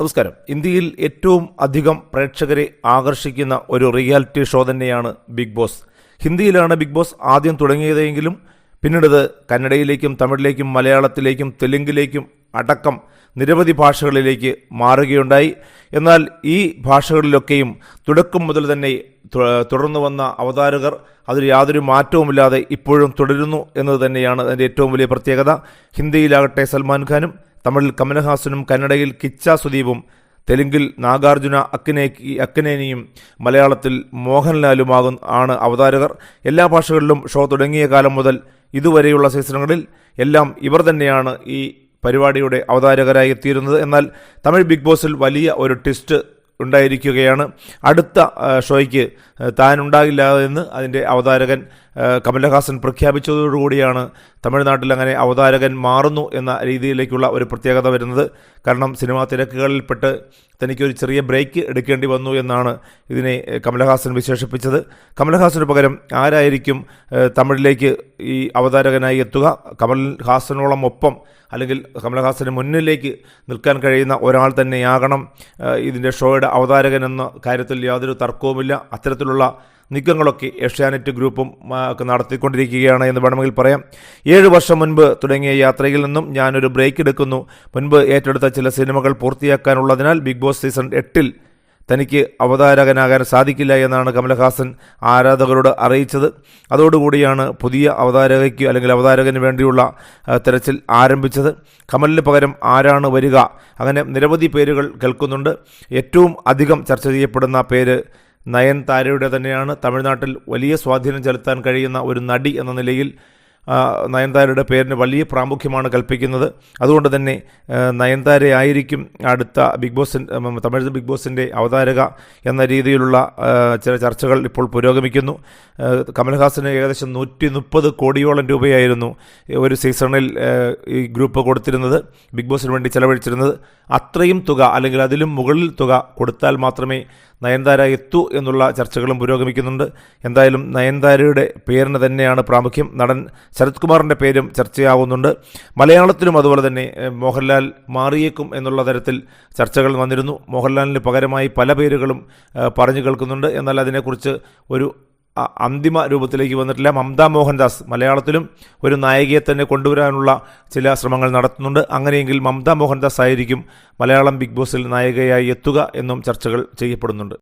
നമസ്കാരം. ഇന്ത്യയിൽ ഏറ്റവും അധികം പ്രേക്ഷകരെ ആകർഷിക്കുന്ന ഒരു റിയാലിറ്റി ഷോ തന്നെയാണ് ബിഗ് ബോസ്. ഹിന്ദിയിലാണ് ബിഗ് ബോസ് ആദ്യം തുടങ്ങിയതെങ്കിലും പിന്നീട് കന്നഡയിലേക്കും തമിഴിലേക്കും മലയാളത്തിലേക്കും തെലുങ്കിലേക്കും അടക്കം നിരവധി ഭാഷകളിലേക്ക് മാറുകയുണ്ടായി. എന്നാൽ ഈ ഭാഷകളിലൊക്കെയും തുടക്കം മുതൽ തന്നെ തുടർന്നു വന്ന അവതാരകർ അതിൽ യാതൊരു മാറ്റവുമില്ലാതെ ഇപ്പോഴും തുടരുന്നു എന്നത് തന്നെയാണ് അതിന്റെ ഏറ്റവും വലിയ പ്രത്യേകത. ഹിന്ദിയിലാകട്ടെ സൽമാൻ ഖാനും തമിഴിൽ കമലഹാസനും കന്നഡയിൽ കിച്ച സുദീപും തെലുങ്കിൽ നാഗാർജുന അക്കിനെ അക്കിനേനിയും മലയാളത്തിൽ മോഹൻലാലുമാകും ആണ് അവതാരകർ. എല്ലാ ഭാഷകളിലും ഷോ തുടങ്ങിയ കാലം മുതൽ ഇതുവരെയുള്ള സീസണുകളിൽ എല്ലാം ഇവർ തന്നെയാണ് ഈ പരിപാടിയുടെ അവതാരകരായി എത്തിയിരുന്നത്. എന്നാൽ തമിഴ് ബിഗ് ബോസിൽ വലിയ ഒരു ട്വിസ്റ്റ് ഉണ്ടായിരിക്കുകയാണ്. അടുത്ത ഷോയ്ക്ക് ആ, താൻ ഉണ്ടാകില്ല എന്ന് അതിന്റെ അവതാരകൻ കമലഹാസൻ പ്രഖ്യാപിച്ചതോടുകൂടിയാണ് തമിഴ്നാട്ടിൽ അങ്ങനെ അവതാരകൻ മാറുന്നു എന്ന രീതിയിലേക്കുള്ള ഒരു പ്രത്യേകത വരുന്നത്. കാരണം സിനിമാ തിരക്കുകളിൽപ്പെട്ട് തനിക്കൊരു ചെറിയ ബ്രേക്ക് എടുക്കേണ്ടി വന്നു എന്നാണ് ഇതിനെ കമലഹാസൻ വിശേഷിപ്പിച്ചത്. കമലഹാസന് പകരം ആരായിരിക്കും തമിഴിലേക്ക് ഈ അവതാരകനായി എത്തുക? കമൽഹാസനോളം ഒപ്പം അല്ലെങ്കിൽ കമലഹാസന് മുന്നിലേക്ക് നിൽക്കാൻ കഴിയുന്ന ഒരാൾ തന്നെയാകണം. ഇതിന്റെ ഷോയുടെ അവതാരകൻ എന്ന കാര്യത്തിൽ യാതൊരു തർക്കവുമില്ല. അത്തരത്തിലുള്ള നീക്കങ്ങളൊക്കെ ഏഷ്യാനെറ്റ് ഗ്രൂപ്പും ഒക്കെ നടത്തിക്കൊണ്ടിരിക്കുകയാണ് എന്ന് വേണമെങ്കിൽ പറയാം. ഏഴ് വർഷം മുൻപ് തുടങ്ങിയ യാത്രയിൽ നിന്നും ഞാനൊരു ബ്രേക്ക് എടുക്കുന്നു. മുൻപ് ഏറ്റെടുത്ത ചില സിനിമകൾ പൂർത്തിയാക്കാനുള്ളതിനാൽ ബിഗ് ബോസ് സീസൺ എട്ടിൽ തനിക്ക് അവതാരകനാകാൻ സാധിക്കില്ല എന്നാണ് കമലഹാസൻ ആരാധകരോട് അറിയിച്ചത്. അതോടുകൂടിയാണ് പുതിയ അവതാരകയ്ക്ക് അല്ലെങ്കിൽ അവതാരകന് വേണ്ടിയുള്ള തിരച്ചിൽ ആരംഭിച്ചത്. കമലിന് പകരം ആരാണ് വരിക? അങ്ങനെ നിരവധി പേരുകൾ കേൾക്കുന്നുണ്ട്. ഏറ്റവും അധികം ചർച്ച ചെയ്യപ്പെടുന്ന പേര് നയൻ താരയുടെ തന്നെയാണ് തമിഴ്നാട്ടിൽ വലിയ സ്വാധീനം ചെലുത്താൻ കഴിയുന്ന ഒരു നടി എന്ന നിലയിൽ നയൻതാരയുടെ പേരിന് വലിയ പ്രാമുഖ്യമാണ് കൽപ്പിക്കുന്നത്. അതുകൊണ്ട് തന്നെ നയൻതാരയായിരിക്കും അടുത്ത ബിഗ് ബോസ് തമിഴ് ബിഗ് ബോസിന്റെ അവതാരക എന്ന രീതിയിലുള്ള ചില ചർച്ചകൾ ഇപ്പോൾ പുരോഗമിക്കുന്നു. കമൽഹാസന് ഏകദേശം നൂറ്റി മുപ്പത് കോടിയോളം രൂപയായിരുന്നു ഒരു സീസണിൽ ഈ ഗ്രൂപ്പ് കൊടുത്തിരുന്നത് ബിഗ് ബോസിന് വേണ്ടി ചെലവഴിച്ചിരുന്നത്. അത്രയും തുക അല്ലെങ്കിൽ അതിലും മുകളിൽ തുക കൊടുത്താൽ മാത്രമേ നയൻതാര എത്തു എന്നുള്ള ചർച്ചകളും പുരോഗമിക്കുന്നുണ്ട്. എന്തായാലും നയൻതാരയുടെ പേരിന് തന്നെയാണ് പ്രാമുഖ്യം. നടൻ ശരത് കുമാറിന്റെ പേരും ചർച്ചയാവുന്നുണ്ട്. മലയാളത്തിലും അതുപോലെ തന്നെ മോഹൻലാൽ മാറിയേക്കും എന്നുള്ള തരത്തിൽ ചർച്ചകൾ വന്നിരുന്നു. മോഹൻലാലിന് പകരമായി പല പേരുകളും പറഞ്ഞു കേൾക്കുന്നുണ്ട്. എന്നാൽ അതിനെക്കുറിച്ച് ഒരു അന്തിമ രൂപത്തിലേക്ക് വന്നിട്ടില്ല. മമതാ മോഹൻദാസ് മലയാളത്തിലും ഒരു നായികയെ തന്നെ കൊണ്ടുവരാനുള്ള ചില ശ്രമങ്ങൾ നടത്തുന്നുണ്ട്. അങ്ങനെയെങ്കിൽ മമതാ മോഹൻദാസ് ആയിരിക്കും മലയാളം ബിഗ് ബോസിൽ നായികയായി എത്തുക എന്നും ചർച്ചകൾ ചെയ്യപ്പെടുന്നുണ്ട്.